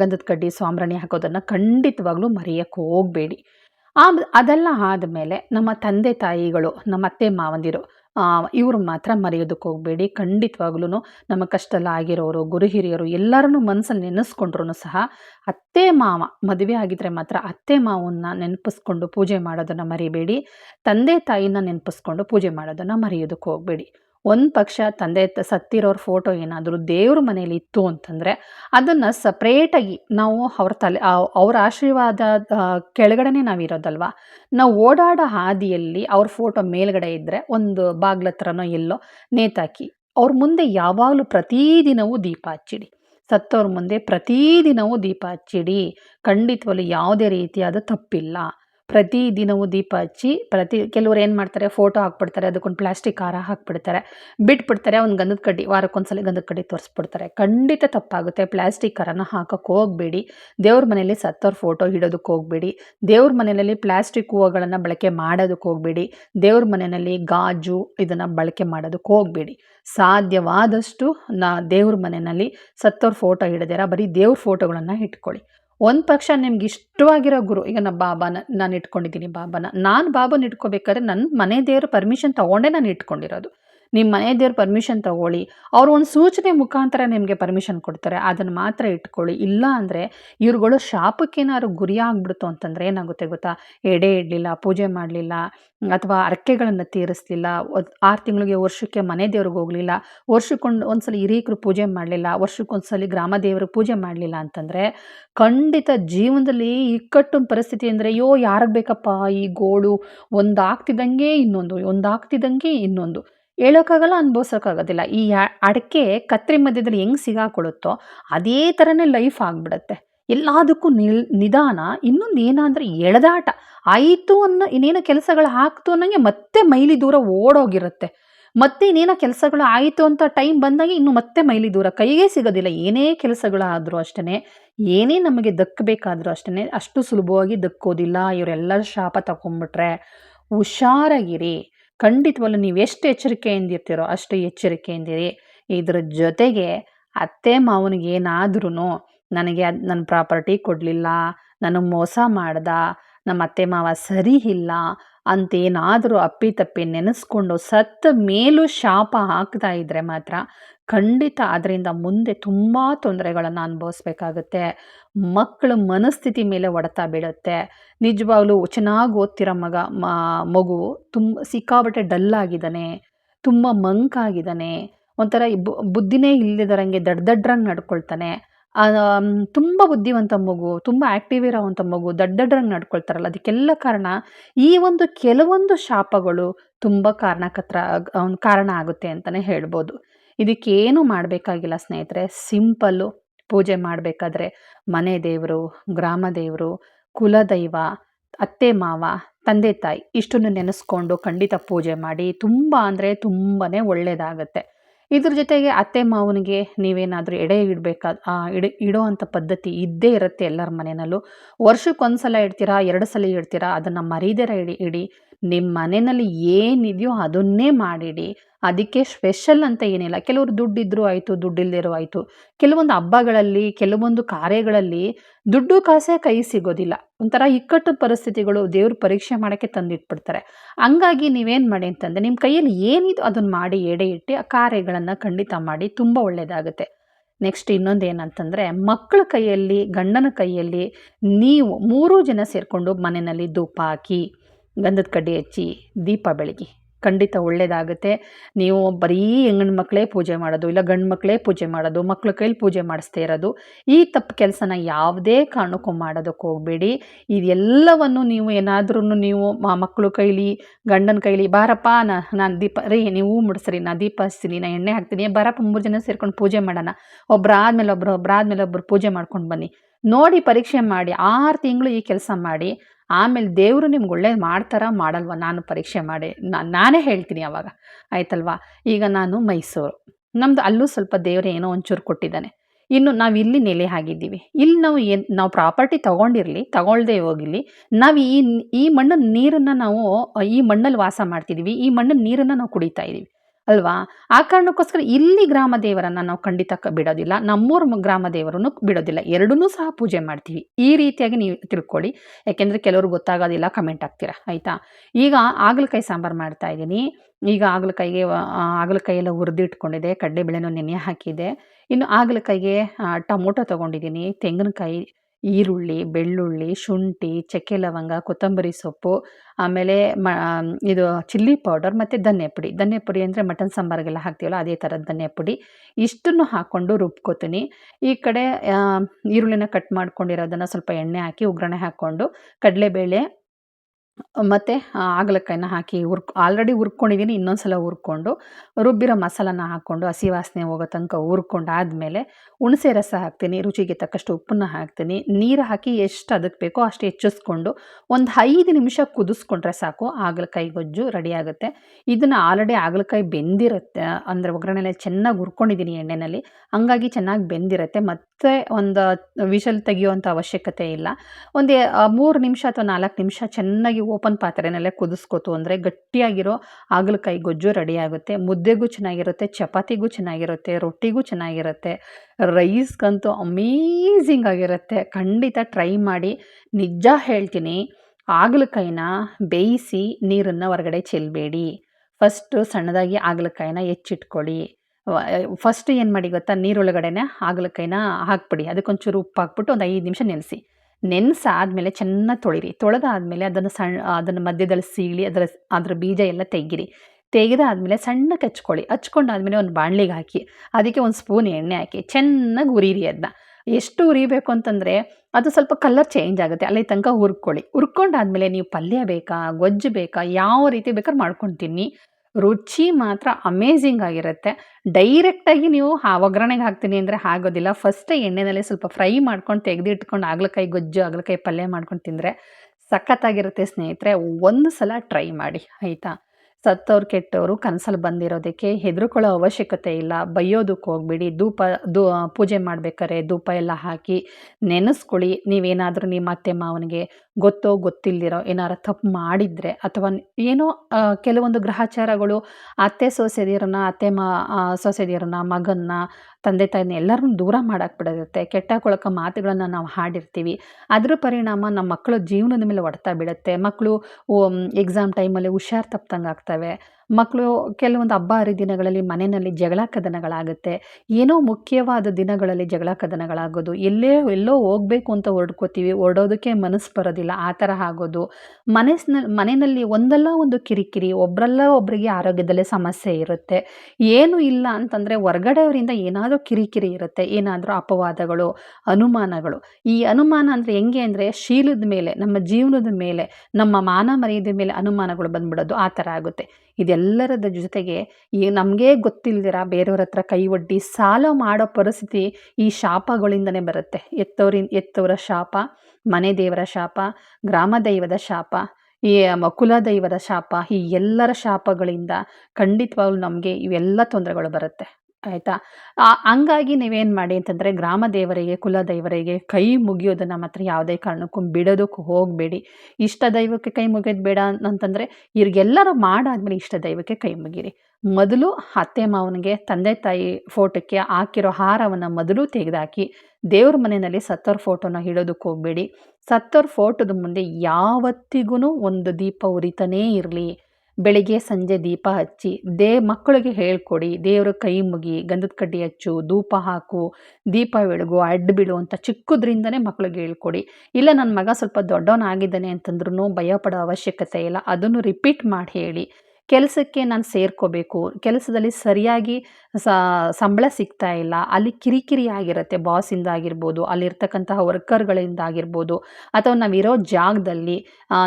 ಗಂಧದ ಕಡ್ಡಿ, ಸಾಂಬ್ರಾಣಿ ಹಾಕೋದನ್ನು ಖಂಡಿತವಾಗ್ಲೂ ಮರೆಯೋಕ್ಕೆ ಹೋಗಬೇಡಿ. ಆ ಅದೆಲ್ಲ ಆದಮೇಲೆ ನಮ್ಮ ತಂದೆ ತಾಯಿಗಳು, ನಮ್ಮ ಅತ್ತೆ ಮಾವಂದಿರು ಇವರು ಮಾತ್ರ ಮರೆಯೋದಕ್ಕೆ ಹೋಗಬೇಡಿ. ಖಂಡಿತವಾಗ್ಲೂ ನಮ್ಮ ಕಷ್ಟಲ್ಲ ಆಗಿರೋರು, ಗುರು ಹಿರಿಯರು ಎಲ್ಲರನ್ನೂ ಮನಸ್ಸಲ್ಲಿ ನೆನೆಸ್ಕೊಂಡ್ರು ಸಹ ಅತ್ತೆ ಮಾವ ಮದುವೆ ಆಗಿದ್ರೆ ಮಾತ್ರ ಅತ್ತೆ ಮಾವನ್ನ ನೆನಪಿಸ್ಕೊಂಡು ಪೂಜೆ ಮಾಡೋದನ್ನು ಮರಿಬೇಡಿ. ತಂದೆ ತಾಯಿನ ನೆನಪಿಸ್ಕೊಂಡು ಪೂಜೆ ಮಾಡೋದನ್ನು ಮರೆಯೋದಕ್ಕೆ ಹೋಗಬೇಡಿ. ಒಂದು ಪಕ್ಷ ತಂದೆ ಸತ್ತಿರೋರ ಫೋಟೋ ಏನಾದರೂ ದೇವ್ರ ಮನೇಲಿ ಇತ್ತು ಅಂತಂದರೆ ಅದನ್ನು ಸಪ್ರೇಟಾಗಿ ನಾವು ಅವ್ರ ತಲೆ ಅವ್ರ ಆಶೀರ್ವಾದ ಕೆಳಗಡೆನೇ ನಾವಿರೋದಲ್ವ ನಾವು ಓಡಾಡೋ ಹಾದಿಯಲ್ಲಿ ಅವ್ರ ಫೋಟೋ ಮೇಲ್ಗಡೆ ಇದ್ದರೆ ಒಂದು ಬಾಗ್ಲ ಹತ್ರನೋ ಎಲ್ಲೋ ನೇತಾಕಿ ಅವ್ರ ಮುಂದೆ ಯಾವಾಗಲೂ ಪ್ರತಿದಿನವೂ ದೀಪ ಹಚ್ಚಿಡಿ. ಸತ್ತವ್ರ ಮುಂದೆ ಪ್ರತಿದಿನವೂ ದೀಪ ಹಚ್ಚಿಡಿ. ಖಂಡಿತವಲ್ಲೂ ಯಾವುದೇ ರೀತಿಯಾದ ತಪ್ಪಿಲ್ಲ. ಪ್ರತಿ ದಿನವೂ ದೀಪ ಹಚ್ಚಿ, ಪ್ರತಿ ಕೆಲವರು ಏನು ಮಾಡ್ತಾರೆ ಫೋಟೋ ಹಾಕ್ಬಿಡ್ತಾರೆ, ಅದಕ್ಕೊಂದು ಪ್ಲಾಸ್ಟಿಕ್ ಹಾರ ಹಾಕ್ಬಿಡ್ತಾರೆ. ಬಿಟ್ಬಿಡ್ತಾರೆ ಒಂದು ಗಂಧದ ಕಡ್ಡಿ, ವಾರಕ್ಕೊಂದ್ಸಲ ಗಂಧದ ಕಡ್ಡಿ ತೋರಿಸ್ಬಿಡ್ತಾರೆ. ಖಂಡಿತ ತಪ್ಪಾಗುತ್ತೆ ಪ್ಲಾಸ್ಟಿಕ್ ಹಾರನ ಹಾಕೋಕ್ಕೆ ಹೋಗಬೇಡಿ. ದೇವ್ರ ಮನೆಯಲ್ಲಿ ಸತ್ತೋರ್ ಫೋಟೋ ಇಡೋದಕ್ಕೆ ಹೋಗಬೇಡಿ. ದೇವ್ರ ಮನೆಯಲ್ಲಿ ಪ್ಲಾಸ್ಟಿಕ್ ಹೂವುಗಳನ್ನು ಬಳಕೆ ಮಾಡೋದಕ್ಕೆ ಹೋಗಬೇಡಿ. ದೇವ್ರ ಮನೆಯಲ್ಲಿ ಗಾಜು ಇದನ್ನು ಬಳಕೆ ಮಾಡೋದಕ್ಕೆ ಹೋಗಬೇಡಿ. ಸಾಧ್ಯವಾದಷ್ಟು ನಾ ದೇವ್ರ ಮನೆಯಲ್ಲಿ ಸತ್ತೋರ್ ಫೋಟೋ ಹಿಡಿದಿರ, ಬರೀ ದೇವ್ರ ಫೋಟೋಗಳನ್ನು ಇಟ್ಕೊಳ್ಳಿ. ಒಂದು ಪಕ್ಷ ನಿಮ್ಗೆ ಇಷ್ಟವಾಗಿರೋ ಗುರು, ಈಗ ನಮ್ಮ ಬಾಬಾನ, ನಾನು ಇಟ್ಕೊಂಡಿದ್ದೀನಿ ಬಾಬಾನ. ನಾನು ಬಾಬನ ಇಟ್ಕೋಬೇಕಾದ್ರೆ ನನ್ನ ಮನೆ ದೇವ್ರ ಪರ್ಮಿಷನ್ ತೊಗೊಂಡೇ ನಾನು ಇಟ್ಕೊಂಡಿರೋದು. ನಿಮ್ಮ ಮನೆ ದೇವ್ರ ಪರ್ಮಿಷನ್ ತಗೊಳ್ಳಿ. ಅವರು ಒಂದು ಸೂಚನೆ ಮುಖಾಂತರ ನಿಮಗೆ ಪರ್ಮಿಷನ್ ಕೊಡ್ತಾರೆ. ಅದನ್ನು ಮಾತ್ರ ಇಟ್ಕೊಳ್ಳಿ. ಇಲ್ಲ ಅಂದರೆ ಇವ್ರುಗಳು ಶಾಪಕ್ಕೇನಾದ್ರು ಗುರಿ ಆಗ್ಬಿಡ್ತು ಅಂತಂದರೆ ಏನಾಗುತ್ತೆ ಗೊತ್ತಾ? ಎಡೆ ಇಡಲಿಲ್ಲ, ಪೂಜೆ ಮಾಡಲಿಲ್ಲ, ಅಥವಾ ಅರಕೆಗಳನ್ನು ತೀರಿಸಲಿಲ್ಲ ಆರು ತಿಂಗಳಿಗೆ ವರ್ಷಕ್ಕೆ ಮನೆ ದೇವ್ರಿಗೆ ಹೋಗಲಿಲ್ಲ, ವರ್ಷಕ್ಕೊಂದು ಒಂದ್ಸಲ ಹಿರಿಯಕರು ಪೂಜೆ ಮಾಡಲಿಲ್ಲ, ವರ್ಷಕ್ಕೊಂದ್ಸಲಿ ಗ್ರಾಮ ದೇವ್ರಿಗೆ ಪೂಜೆ ಮಾಡಲಿಲ್ಲ ಅಂತಂದರೆ ಖಂಡಿತ ಜೀವನದಲ್ಲಿ ಇಕ್ಕಟ್ಟು ಪರಿಸ್ಥಿತಿ ಅಂದರೆ, ಅಯ್ಯೋ ಯಾರಿಗೆ ಬೇಕಪ್ಪ? ಈ ಗೋಳು ಒಂದಾಗ್ತಿದ್ದಂಗೆ ಇನ್ನೊಂದು ಒಂದಾಗ್ತಿದ್ದಂಗೆ ಇನ್ನೊಂದು. ಹೇಳೋಕ್ಕಾಗಲ್ಲ, ಅನುಭವಿಸೋಕ್ಕಾಗೋದಿಲ್ಲ. ಈ ಅಡಿಕೆ ಕತ್ರಿ ಮಧ್ಯದಲ್ಲಿ ಹೆಂಗೆ ಸಿಗಾಕೊಳ್ಳುತ್ತೋ ಅದೇ ಥರನೇ ಲೈಫ್ ಆಗಿಬಿಡುತ್ತೆ. ಎಲ್ಲದಕ್ಕೂ ನಿಲ್, ನಿಧಾನ, ಇನ್ನೊಂದು ಏನಾದರೆ ಎಳೆದಾಟ. ಆಯಿತು ಅನ್ನೋ, ಇನ್ನೇನೋ ಕೆಲಸಗಳು ಹಾಕ್ತು ಅನ್ನೋಂಗೆ ಮತ್ತೆ ಮೈಲಿ ದೂರ ಓಡೋಗಿರುತ್ತೆ. ಮತ್ತೆ ಇನ್ನೇನೋ ಕೆಲಸಗಳು ಆಯಿತು ಅಂತ ಟೈಮ್ ಬಂದಾಗ ಇನ್ನು ಮತ್ತೆ ಮೈಲಿ ದೂರ. ಕೈಗೆ ಸಿಗೋದಿಲ್ಲ. ಏನೇ ಕೆಲಸಗಳಾದರೂ ಅಷ್ಟೇ ಏನೇ ನಮಗೆ ದಕ್ಕಬೇಕಾದ್ರೂ ಅಷ್ಟೇ ಅಷ್ಟು ಸುಲಭವಾಗಿ ದಕ್ಕೋದಿಲ್ಲ. ಇವರೆಲ್ಲರೂ ಶಾಪ ತಗೊಂಡ್ಬಿಟ್ರೆ ಹುಷಾರಾಗಿರಿ. ಖಂಡಿತವಲ್ಲೂ ನೀವು ಎಷ್ಟು ಎಚ್ಚರಿಕೆಯಿಂದಿರ್ತೀರೋ ಅಷ್ಟು ಎಚ್ಚರಿಕೆಯಿಂದಿರಿ ಇದರ ಜೊತೆಗೆ ಅತ್ತೆ ಮಾವನಿಗೆ ಏನಾದ್ರೂ ನನಗೆ ಅದು ನನ್ನ ಪ್ರಾಪರ್ಟಿ ಕೊಡಲಿಲ್ಲ ನನಗೆ ಮೋಸ ಮಾಡ್ದ, ನಮ್ಮ ಅತ್ತೆ ಮಾವ ಸರಿ ಇಲ್ಲ ಅಂತೇನಾದರೂ ಅಪ್ಪಿತಪ್ಪಿ ನೆನೆಸ್ಕೊಂಡು ಸತ್ತ ಮೇಲೂ ಶಾಪ ಹಾಕ್ತಾ ಇದ್ದರೆ ಮಾತ್ರ ಖಂಡಿತ ಅದರಿಂದ ಮುಂದೆ ತುಂಬ ತೊಂದರೆಗಳನ್ನು ಅನುಭವಿಸ್ಬೇಕಾಗುತ್ತೆ. ಮಕ್ಕಳ ಮನಸ್ಥಿತಿ ಮೇಲೆ ಹೊಡೆತ ಬೀಳುತ್ತೆ. ನಿಜವಾಗ್ಲೂ ಚೆನ್ನಾಗಿ ಓದ್ತಿರೋ ಮಗ ಮಗು ತುಂಬ ಸಿಕ್ಕಾಬಟ್ಟೆ ಡಲ್ ಆಗಿದ್ದಾನೆ, ತುಂಬ ಮಂಕಾಗಿದ್ದಾನೆ, ಒಂಥರ ಬುದ್ಧಿನೇ ಇಲ್ಲದಿರಂಗೆ ದಡ್ಡ ದಡ್ಡ್ರಂಗೆ ನಡ್ಕೊಳ್ತಾನೆ. ತುಂಬ ಬುದ್ಧಿವಂತ ಮಗು, ತುಂಬ ಆ್ಯಕ್ಟಿವ್ ಇರೋವಂಥ ಮಗು ದಡ್ಡಡ್ರಂಗೆ ನಡ್ಕೊಳ್ತಾರಲ್ಲ, ಅದಕ್ಕೆಲ್ಲ ಕಾರಣ ಈ ಒಂದು ಕೆಲವೊಂದು ಶಾಪಗಳು ತುಂಬ ಕಾರಣಕತ್ರ ಕಾರಣ ಆಗುತ್ತೆ ಅಂತಲೇ ಹೇಳ್ಬೋದು. ಇದಕ್ಕೇನು ಮಾಡಬೇಕಾಗಿಲ್ಲ ಸ್ನೇಹಿತರೆ, ಸಿಂಪಲ್ಲು ಪೂಜೆ ಮಾಡಬೇಕಾದ್ರೆ ಮನೆ ದೇವರು, ಗ್ರಾಮ ದೇವರು, ಕುಲದೈವ, ಅತ್ತೆ ಮಾವ, ತಂದೆ ತಾಯಿ ಇಷ್ಟನ್ನು ನೆನೆಸ್ಕೊಂಡು ಖಂಡಿತ ಪೂಜೆ ಮಾಡಿ, ತುಂಬ ಅಂದರೆ ತುಂಬಾ ಒಳ್ಳೆಯದಾಗತ್ತೆ ಇದ್ರ ಜೊತೆಗೆ ಅತ್ತೆ ಮಾವನಿಗೆ ನೀವೇನಾದರೂ ಎಡೆ ಇಡಬೇಕಾ ಇಡ ಇಡೋ ಅಂಥ ಪದ್ಧತಿ ಇದ್ದೇ ಇರುತ್ತೆ ಎಲ್ಲರ ಮನೆಯಲ್ಲೂ. ವರ್ಷಕ್ಕೊಂದು ಸಲ ಇಡ್ತೀರಾ ಎರಡು ಸಲ ಇಡ್ತೀರಾ, ಅದನ್ನು ಮರೀದಿರ ಇಡಿ ಇಡಿ. ನಿಮ್ಮ ಮನೆಯಲ್ಲಿ ಏನಿದೆಯೋ ಅದನ್ನೇ ಮಾಡಿಡಿ. ಅದಕ್ಕೆ ಸ್ಪೆಷಲ್ ಅಂತ ಏನಿಲ್ಲ. ಕೆಲವರು ದುಡ್ಡಿದ್ರೂ ಆಯಿತು, ದುಡ್ಡಿಲ್ದಿರೋ ಆಯಿತು. ಕೆಲವೊಂದು ಹಬ್ಬಗಳಲ್ಲಿ, ಕೆಲವೊಂದು ಕಾರ್ಯಗಳಲ್ಲಿ ದುಡ್ಡು ಕಾಸೆ ಕೈ ಸಿಗೋದಿಲ್ಲ. ಒಂಥರ ಇಕ್ಕಟ್ಟು ಪರಿಸ್ಥಿತಿಗಳು ದೇವ್ರ ಪರೀಕ್ಷೆ ಮಾಡೋಕ್ಕೆ ತಂದಿಟ್ಬಿಡ್ತಾರೆ. ಹಂಗಾಗಿ ನೀವೇನು ಮಾಡಿ ಅಂತಂದರೆ ನಿಮ್ಮ ಕೈಯಲ್ಲಿ ಏನಿದು ಅದನ್ನು ಮಾಡಿ ಎಡೆ ಇಟ್ಟು ಆ ಕಾರ್ಯಗಳನ್ನು ಖಂಡಿತ ಮಾಡಿ ತುಂಬ ಒಳ್ಳೆಯದಾಗುತ್ತೆ ನೆಕ್ಸ್ಟ್ ಇನ್ನೊಂದು ಏನಂತಂದರೆ ಮಕ್ಕಳ ಕೈಯಲ್ಲಿ, ಗಂಡನ ಕೈಯಲ್ಲಿ ನೀವು ಮೂರೂ ಜನ ಸೇರಿಕೊಂಡು ಮನೆಯಲ್ಲಿ ಧೂಪ ಹಾಕಿ ಗಂಧದ ಕಡ್ಡಿ ಹಚ್ಚಿ ದೀಪ ಬೆಳಗಿ. ಖಂಡಿತ ಒಳ್ಳೆಯದಾಗುತ್ತೆ ನೀವು ಬರೀ ಹೆಣ್ಣು ಮಕ್ಕಳೇ ಪೂಜೆ ಮಾಡೋದು, ಇಲ್ಲ ಗಂಡು ಮಕ್ಕಳೇ ಪೂಜೆ ಮಾಡೋದು ಮಕ್ಕಳ ಕೈಲಿ ಪೂಜೆ ಮಾಡಿಸ್ತಾ ಇರೋದು, ಈ ತಪ್ಪು ಕೆಲಸನ ಯಾವುದೇ ಕಾರಣಕ್ಕೂ ಮಾಡೋದಕ್ಕೆ ಹೋಗಬೇಡಿ. ಇದೆಲ್ಲವನ್ನು ನೀವು ಏನಾದ್ರೂ ನೀವು ಮಕ್ಕಳು ಕೈಲಿ, ಗಂಡನ ಕೈಲಿ, ಬಾರಪ್ಪ ನಾನು ದೀಪ, ರೀ, ನೀವು ಮುಡಿಸ್ರಿ, ನಾ ದೀಪ ಹಚ್ತೀನಿ, ನಾ ಎಣ್ಣೆ ಹಾಕ್ತೀನಿ, ಬಾರಪ್ಪ, ಮೂರು ಜನ ಸೇರ್ಕೊಂಡು ಪೂಜೆ ಮಾಡೋಣ. ಒಬ್ಬರಾದ್ಮೇಲೆ ಒಬ್ಬರು ಒಬ್ಬರಾದ್ಮೇಲೆ ಒಬ್ಬರು ಪೂಜೆ ಮಾಡ್ಕೊಂಡು ಬನ್ನಿ. ನೋಡಿ ಪರೀಕ್ಷೆ ಮಾಡಿ, ಆರು ತಿಂಗಳು ಈ ಕೆಲಸ ಮಾಡಿ ಆಮೇಲೆ ದೇವರು ನಿಮ್ಗೆ ಒಳ್ಳೇದು ಮಾಡ್ತಾರ ಮಾಡಲ್ವ? ನಾನು ಪರೀಕ್ಷೆ ಮಾಡಿ ನಾನೇ ಹೇಳ್ತೀನಿ ಅವಾಗ. ಆಯ್ತಲ್ವಾ? ಈಗ ನಾನು ಮೈಸೂರು. ನಮ್ಮದು ಅಲ್ಲೂ ಸ್ವಲ್ಪ ದೇವರು ಏನೋ ಒಂಚೂರು ಕೊಟ್ಟಿದ್ದಾನೆ. ಇನ್ನು ನಾವು ಇಲ್ಲಿ ನೆಲೆ ಆಗಿದ್ದೀವಿ. ಇಲ್ಲಿ ನಾವು ಏನು, ನಾವು ಪ್ರಾಪರ್ಟಿ ತೊಗೊಂಡಿರಲಿ, ತಗೊಳ್ದೇ ಹೋಗಿರಲಿ, ನಾವು ಈ ಈ ಮಣ್ಣಿನ ನೀರನ್ನು ನಾವು, ಈ ಮಣ್ಣಲ್ಲಿ ವಾಸ ಮಾಡ್ತಿದ್ದೀವಿ ಈ ಮಣ್ಣಿನ ನೀರನ್ನು ನಾವು ಕುಡಿತಾ ಇದ್ದೀವಿ ಅಲ್ವಾ? ಆ ಕಾರಣಕ್ಕೋಸ್ಕರ ಇಲ್ಲಿ ಗ್ರಾಮ ದೇವರನ್ನು ನಾವು ಖಂಡಿತ ಬಿಡೋದಿಲ್ಲ. ನಮ್ಮೂರ ಗ್ರಾಮ ದೇವರನ್ನು ಬಿಡೋದಿಲ್ಲ. ಎರಡನ್ನೂ ಸಹ ಪೂಜೆ ಮಾಡ್ತೀವಿ. ಈ ರೀತಿಯಾಗಿ ನೀವು ತಿಳ್ಕೊಳ್ಳಿ. ಯಾಕೆಂದರೆ ಕೆಲವರು ಗೊತ್ತಾಗೋದಿಲ್ಲ ಕಮೆಂಟ್ ಆಗ್ತೀರಾ ಆಯಿತಾ? ಈಗ ಆಗಲಕಾಯಿ ಸಾಂಬಾರು ಮಾಡ್ತಾ ಇದ್ದೀನಿ. ಈಗ ಆಗಲಕಾಯಿಗೆ ಆಗಲಕಾಯಿ ಎಲ್ಲ ಹುರಿದಿಟ್ಕೊಂಡಿದೆ ಕಡಲೆಬೇಳೆನೂ ನೆನೆ ಹಾಕಿದೆ. ಇನ್ನು ಆಗಲಕಾಯಿಗೆ ಟೊಮೊಟೊ ತೊಗೊಂಡಿದ್ದೀನಿ. ತೆಂಗಿನಕಾಯಿ ಈರುಳ್ಳಿ, ಬೆಳ್ಳುಳ್ಳಿ, ಶುಂಠಿ, ಚಕ್ಕೆ ಲವಂಗ, ಕೊತ್ತಂಬರಿ ಸೊಪ್ಪು, ಆಮೇಲೆ ಮ ಇದು ಚಿಲ್ಲಿ ಪೌಡರ್ ಮತ್ತು ಧನ್ಯ ಪುಡಿ. ಧನ್ಯ ಪುಡಿ ಅಂದರೆ ಮಟನ್ ಸಾಂಬಾರಿಗೆಲ್ಲ ಹಾಕ್ತೀವಲ್ಲ, ಅದೇ ಥರದ ಧನ್ಯ ಪುಡಿ. ಇಷ್ಟನ್ನು ಹಾಕ್ಕೊಂಡು ರುಬ್ಕೋತೀನಿ. ಈ ಕಡೆ ಈರುಳ್ಳಿನ ಕಟ್ ಮಾಡ್ಕೊಂಡಿರೋದನ್ನು ಸ್ವಲ್ಪ ಎಣ್ಣೆ ಹಾಕಿ ಒಗ್ಗರಣೆ ಹಾಕ್ಕೊಂಡು ಕಡಲೆಬೇಳೆ ಮತ್ತು ಹಾಗಲಕಾಯಿನ ಹಾಕಿ ಹುರ್ಕ್, ಆಲ್ರೆಡಿ ಹುರ್ಕೊಂಡಿದ್ದೀನಿ ಇನ್ನೊಂದು ಸಲ ಹುರ್ಕೊಂಡು, ರುಬ್ಬಿರೋ ಮಸಾಲನ ಹಾಕ್ಕೊಂಡು, ಹಸಿ ವಾಸನೆ ಹೋಗೋ ತನಕ ಹುರ್ಕೊಂಡು ಆದಮೇಲೆ, ಹುಣಸೆ ರಸ ಹಾಕ್ತೀನಿ, ರುಚಿಗೆ ತಕ್ಕಷ್ಟು ಉಪ್ಪನ್ನು ಹಾಕ್ತೀನಿ, ನೀರು ಹಾಕಿ ಎಷ್ಟು ಅದಕ್ಕೆ ಬೇಕೋ ಅಷ್ಟು ಹೆಚ್ಚಿಸ್ಕೊಂಡು, ಒಂದು ಐದು ನಿಮಿಷ ಕುದಿಸ್ಕೊಂಡ್ರೆ ಸಾಕು ಹಾಗಲಕಾಯಿ ಗೊಜ್ಜು ರೆಡಿ ಆಗುತ್ತೆ. ಇದನ್ನು ಆಲ್ರೆಡಿ ಹಾಗಲಕಾಯಿ ಬೆಂದಿರುತ್ತೆ, ಅಂದರೆ ಒಗ್ಗರಣೆಲೆ ಚೆನ್ನಾಗಿ ಹುರ್ಕೊಂಡಿದ್ದೀನಿ ಎಣ್ಣೆಯಲ್ಲಿ ಹಂಗಾಗಿ ಚೆನ್ನಾಗಿ ಬೆಂದಿರುತ್ತೆ, ಮತ್ತು ಒಂದು ವಿಷಲ್ ತೆಗಿಯುವಂಥ ಅವಶ್ಯಕತೆ ಇಲ್ಲ. ಒಂದು ಮೂರು ನಿಮಿಷ ಅಥವಾ ನಾಲ್ಕು ನಿಮಿಷ ಚೆನ್ನಾಗಿ ಓಪನ್ ಪಾತ್ರೆನಲ್ಲೇ ಕುದಿಸ್ಕೊತು. ಅಂದರೆ ಗಟ್ಟಿಯಾಗಿರೋ ಹಾಗಲಕಾಯಿ ಗೊಜ್ಜು ರೆಡಿ ಆಗುತ್ತೆ. ಮುದ್ದೆಗೂ ಚೆನ್ನಾಗಿರುತ್ತೆ, ಚಪಾತಿಗೂ ಚೆನ್ನಾಗಿರುತ್ತೆ, ರೊಟ್ಟಿಗೂ ಚೆನ್ನಾಗಿರುತ್ತೆ. ರೈಸ್ಗಂತೂ ಅಮೇಝಿಂಗ್ ಆಗಿರುತ್ತೆ. ಖಂಡಿತ ಟ್ರೈ ಮಾಡಿ. ನಿಜ ಹೇಳ್ತೀನಿ, ಹಾಗಲಕಾಯಿನ ಬೇಯಿಸಿ ನೀರನ್ನು ಹೊರಗಡೆ ಚೆಲ್ಲಬೇಡಿ ಫಸ್ಟು ಸಣ್ಣದಾಗಿ ಹಾಗಲಕಾಯಿನ ಹೆಚ್ಚಿಟ್ಕೊಳ್ಳಿ. ಫಸ್ಟ್ ಏನು ಮಾಡಿ ಗೊತ್ತಾ? ನೀರೊಳಗಡೆನೆ ಹಾಗಲಕಾಯಿನ ಹಾಕ್ಬಿಡಿ. ಅದಕ್ಕೊಂಚೂರು ಉಪ್ಪು ಹಾಕ್ಬಿಟ್ಟು ಒಂದು ಐದು ನಿಮಿಷ ನೆನೆಸಿ. ನೆನೆಸಾದ್ಮೇಲೆ ಚೆನ್ನಾಗಿ ತೊಳಿರಿ. ತೊಳೆದಾದ್ಮೇಲೆ ಅದನ್ನು ಸಣ್ಣ ಅದನ್ನು ಮಧ್ಯದಲ್ಲಿ ಸೀಳಿ, ಅದರ ಅದರ ಬೀಜ ಎಲ್ಲ ತೆಗಿರಿ. ತೆಗೆದಾದ್ಮೇಲೆ ಸಣ್ಣಕ್ಕೆ ಹಚ್ಕೊಳ್ಳಿ. ಹಚ್ಕೊಂಡಾದ್ಮೇಲೆ ಒಂದು ಬಾಣಲಿಗೆ ಹಾಕಿ, ಅದಕ್ಕೆ ಒಂದು ಸ್ಪೂನ್ ಎಣ್ಣೆ ಹಾಕಿ, ಚೆನ್ನಾಗಿ ಉರಿರಿ ಅದನ್ನ ಎಷ್ಟು ಉರಿಬೇಕು ಅಂತಂದರೆ ಅದು ಸ್ವಲ್ಪ ಕಲರ್ ಚೇಂಜ್ ಆಗುತ್ತೆ. ಅಲ್ಲಿ ತನಕ ಹುರ್ಕೊಳ್ಳಿ. ಹುರ್ಕೊಂಡಾದ್ಮೇಲೆ ನೀವು ಪಲ್ಯ ಬೇಕಾ, ಗೊಜ್ಜು ಬೇಕಾ, ಯಾವ ರೀತಿ ಬೇಕಾದ್ರೆ ಮಾಡ್ಕೊಂಡು ರುಚಿ ಮಾತ್ರ ಅಮೇಝಿಂಗ್ ಆಗಿರುತ್ತೆ. ಡೈರೆಕ್ಟಾಗಿ ನೀವು ಆ ಒಗ್ಗರಣೆಗೆ ಹಾಕ್ತೀನಿ ಅಂದರೆ ಆಗೋದಿಲ್ಲ. ಫಸ್ಟ್ ಎಣ್ಣೆನಲ್ಲೇ ಸ್ವಲ್ಪ ಫ್ರೈ ಮಾಡ್ಕೊಂಡು ತೆಗೆದಿಟ್ಕೊಂಡು ಆಗ್ಲಕಾಯಿ ಗೊಜ್ಜು, ಆಗ್ಲಕಾಯಿ ಪಲ್ಯ ಮಾಡ್ಕೊಂಡು ತಿಂದರೆ ಸಖತ್ತಾಗಿರುತ್ತೆ ಸ್ನೇಹಿತರೆ. ಒಂದು ಸಲ ಟ್ರೈ ಮಾಡಿ, ಆಯಿತಾ? ಸತ್ತವ್ರು ಕೆಟ್ಟವರು ಕನಸಲ್ಲಿ ಬಂದಿರೋದಕ್ಕೆ ಹೆದರ್ಕೊಳ್ಳೋ ಅವಶ್ಯಕತೆ ಇಲ್ಲ. ಬೈಯೋದಕ್ಕೆ ಹೋಗ್ಬಿಡಿ. ಧೂಪ ದೂ ಪೂಜೆ ಮಾಡ್ಬೇಕಾದ್ರೆ ಧೂಪ ಎಲ್ಲ ಹಾಕಿ ನೆನೆಸ್ಕೊಳ್ಳಿ. ನೀವೇನಾದರೂ ನಿಮ್ಮ ಅತ್ತೆ ಮಾವನಿಗೆ ಗೊತ್ತೋ ಗೊತ್ತಿಲ್ಲದಿರೋ ಏನಾರ ತಪ್ಪು ಮಾಡಿದರೆ ಅಥವಾ ಏನೋ ಕೆಲವೊಂದು ಗ್ರಹಚಾರಗಳು ಅತ್ತೆ ಸೊಸೆದಿಯರನ್ನ ಅತ್ತೆ ಮಾ ಸೊಸೆದಿರನ್ನ, ಮಗನ್ನ, ತಂದೆ ತಾಯಿನ ಎಲ್ಲರನ್ನೂ ದೂರ ಮಾಡಕ್ಕೆ ಬಿಡದಿರುತ್ತೆ ಕೆಟ್ಟ ಕೊಳಕ ಮಾತುಗಳನ್ನು ನಾವು ಹಾಡಿರ್ತೀವಿ. ಅದರ ಪರಿಣಾಮ ನಮ್ಮ ಮಕ್ಕಳ ಜೀವನದ ಮೇಲೆ ಹೊಡ್ತಾ ಬೀಳುತ್ತೆ. ಮಕ್ಕಳು ಎಕ್ಸಾಮ್ ಟೈಮಲ್ಲಿ ಹುಷಾರು ತಪ್ಪಿದಂಗೆ ಆಗ್ತವೆ. ಮಕ್ಕಳು ಕೆಲವೊಂದು ಹಬ್ಬ ಹರಿದಿನಗಳಲ್ಲಿ ಮನೆಯಲ್ಲಿ ಜಗಳ ಕದನಗಳಾಗುತ್ತೆ. ಏನೋ ಮುಖ್ಯವಾದ ದಿನಗಳಲ್ಲಿ ಜಗಳ ಕದನಗಳಾಗೋದು. ಎಲ್ಲೇ, ಎಲ್ಲೋ ಹೋಗಬೇಕು ಅಂತ ಹೊರಡ್ಕೋತೀವಿ. ಹೊರಡೋದಕ್ಕೆ ಮನಸ್ಸು ಬರೋದಿಲ್ಲ. ಆ ಥರ ಆಗೋದು. ಮನಸ್ಸಿನಲ್ಲಿ ಮನೆಯಲ್ಲಿ ಒಂದಲ್ಲ ಒಂದು ಕಿರಿಕಿರಿ ಒಬ್ಬರಲ್ಲ ಒಬ್ಬರಿಗೆ ಆರೋಗ್ಯದಲ್ಲೇ ಸಮಸ್ಯೆ ಇರುತ್ತೆ. ಏನು ಇಲ್ಲ ಅಂತಂದರೆ ಹೊರಗಡೆಯವರಿಂದ ಏನಾದರೂ ಕಿರಿಕಿರಿ ಇರುತ್ತೆ. ಏನಾದರೂ ಅಪವಾದಗಳು, ಅನುಮಾನಗಳು. ಈ ಅನುಮಾನ ಅಂದರೆ ಹೆಂಗೆ ಅಂದರೆ ಶೀಲದ ಮೇಲೆ, ನಮ್ಮ ಜೀವನದ ಮೇಲೆ, ನಮ್ಮ ಮಾನ ಮರ್ಯಾದೆ ಮೇಲೆ ಅನುಮಾನಗಳು ಬಂದ್ಬಿಡೋದು ಆ ಥರ ಆಗುತ್ತೆ. ಇದೆಲ್ಲರದ ಜೊತೆಗೆ ಈ ನಮಗೇ ಗೊತ್ತಿಲ್ದಿರ ಬೇರೆಯವ್ರ ಹತ್ರ ಕೈ ಒಡ್ಡಿ ಸಾಲ ಮಾಡೋ ಪರಿಸ್ಥಿತಿ ಈ ಶಾಪಗಳಿಂದನೇ ಬರುತ್ತೆ. ಎತ್ತವರಿನ್ ಎತ್ತವರ ಶಾಪ, ಮನೆ ದೇವರ ಶಾಪ, ಗ್ರಾಮ ದೈವದ ಶಾಪ, ಈ ಮಕುಲ ದೈವದ ಶಾಪ, ಈ ಎಲ್ಲರ ಶಾಪಗಳಿಂದ ಖಂಡಿತವಾಗ್ಲೂ ನಮಗೆ ಇವೆಲ್ಲ ತೊಂದರೆಗಳು ಬರುತ್ತೆ. ಆಯಿತಾ? ಹಂಗಾಗಿ ನೀವೇನು ಮಾಡಿ ಅಂತಂದರೆ ಗ್ರಾಮ ದೇವರಿಗೆ, ಕುಲ ದೇವರಿಗೆ ಕೈ ಮುಗಿಯೋದನ್ನು ಮಾತ್ರ ಯಾವುದೇ ಕಾರಣಕ್ಕೂ ಬಿಡೋದಕ್ಕೆ ಹೋಗಬೇಡಿ. ಇಷ್ಟ ದೈವಕ್ಕೆ ಕೈ ಮುಗಿಯೋದು ಬೇಡ ಅಂತಂದರೆ ಇವ್ರಿಗೆಲ್ಲರೂ ಮಾಡಾದ್ಮೇಲೆ ಇಷ್ಟ ದೈವಕ್ಕೆ ಕೈ ಮುಗಿರಿ. ಮೊದಲು ಅತ್ತೆ ಮಾವನಿಗೆ, ತಂದೆ ತಾಯಿ ಫೋಟೋಕ್ಕೆ ಹಾಕಿರೋ ಹಾರವನ್ನು ಮೊದಲು ತೆಗೆದಾಕಿ, ದೇವ್ರ ಮನೆಯಲ್ಲಿ ಸತ್ತೋರ್ ಫೋಟೋನ ಇಡೋದಕ್ಕೆ ಹೋಗಬೇಡಿ. ಸತ್ತೋರ್ ಫೋಟೋದ ಮುಂದೆ ಯಾವತ್ತಿಗೂ ಒಂದು ದೀಪ ಉರಿತಾನೇ ಇರಲಿ. ಬೆಳಿಗ್ಗೆ ಸಂಜೆ ದೀಪ ಹಚ್ಚಿ, ದೇ, ಮಕ್ಕಳಿಗೆ ಹೇಳ್ಕೊಡಿ, ದೇವರ ಕೈ ಮುಗಿ, ಗಂಧದ ಕಡ್ಡಿ ಹಚ್ಚು, ಧೂಪ ಹಾಕು, ದೀಪ ಬೆಳಗು, ಅಡ್ಡ ಬಿಡು ಅಂತ ಚಿಕ್ಕದ್ರಿಂದನೇ ಮಕ್ಕಳಿಗೆ ಹೇಳ್ಕೊಡಿ. ಇಲ್ಲ ನನ್ನ ಮಗ ಸ್ವಲ್ಪ ದೊಡ್ಡವನಾಗಿದ್ದಾನೆ ಅಂತಂದ್ರೂ ಭಯ ಪಡೋ ಅವಶ್ಯಕತೆ ಇಲ್ಲ, ಅದನ್ನು ರಿಪೀಟ್ ಮಾಡಿ ಹೇಳಿ. ಕೆಲಸಕ್ಕೆ ನಾನು ಸೇರ್ಕೋಬೇಕು. ಕೆಲಸದಲ್ಲಿ ಸರಿಯಾಗಿ ಸಂಬಳ ಸಿಗ್ತಾ ಇಲ್ಲ. ಅಲ್ಲಿ ಕಿರಿಕಿರಿ ಆಗಿರುತ್ತೆ ಬಾಸಿಂದ ಆಗಿರ್ಬೋದು, ಅಲ್ಲಿರ್ತಕ್ಕಂತಹ ವರ್ಕರ್ಗಳಿಂದ ಆಗಿರ್ಬೋದು, ಅಥವಾ ನಾವಿರೋ ಜಾಗದಲ್ಲಿ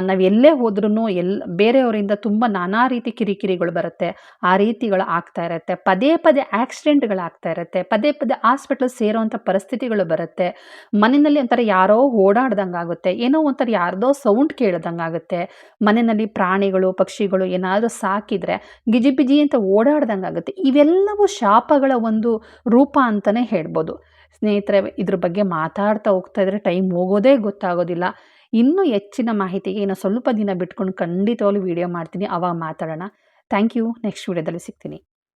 ನಾವು ಎಲ್ಲೇ ಹೋದ್ರೂ ಎಲ್, ಬೇರೆಯವರಿಂದ ತುಂಬ ನಾನಾ ರೀತಿ ಕಿರಿಕಿರಿಗಳು ಬರುತ್ತೆ. ಆ ರೀತಿಗಳು ಆಗ್ತಾ ಇರುತ್ತೆ. ಪದೇ ಪದೇ ಆಕ್ಸಿಡೆಂಟ್ಗಳಾಗ್ತಾ ಇರುತ್ತೆ. ಪದೇ ಪದೇ ಹಾಸ್ಪಿಟ್ಲ್ ಸೇರೋವಂಥ ಪರಿಸ್ಥಿತಿಗಳು ಬರುತ್ತೆ. ಮನೆಯಲ್ಲಿ ಒಂಥರ ಯಾರೋ ಓಡಾಡ್ದಂಗೆ ಆಗುತ್ತೆ. ಏನೋ ಒಂಥರ ಯಾರ್ದೋ ಸೌಂಡ್ ಕೇಳ್ದಂಗೆ ಆಗುತ್ತೆ. ಮನೆಯಲ್ಲಿ ಪ್ರಾಣಿಗಳು, ಪಕ್ಷಿಗಳು ಏನಾದರೂ ಸಾಕಿದರೆ ಗಿಜಿಬಿಜಿ ಅಂತ ಓಡಾಡ್ದಂಗೆ ಆಗುತ್ತೆ. ಇವೆಲ್ಲವೂ ಶಾಪಗಳ ಒಂದು ರೂಪ ಅಂತಲೇ ಹೇಳ್ಬೋದು. ಸ್ನೇಹಿತರೆ, ಇದ್ರ ಬಗ್ಗೆ ಮಾತಾಡ್ತಾ ಹೋಗ್ತಾ ಇದ್ರೆ ಟೈಮ್ ಹೋಗೋದೇ ಗೊತ್ತಾಗೋದಿಲ್ಲ. ಇನ್ನೂ ಹೆಚ್ಚಿನ ಮಾಹಿತಿಗೆ ಇನ್ನು ಸ್ವಲ್ಪ ದಿನ ಬಿಟ್ಕೊಂಡು ಖಂಡಿತವಾಗ್ಲೂ ವೀಡಿಯೋ ಮಾಡ್ತೀನಿ. ಅವಾಗ ಮಾತಾಡೋಣ. Thank you. ನೆಕ್ಸ್ಟ್ ವೀಡಿಯೋದಲ್ಲಿ ಸಿಗ್ತೀನಿ.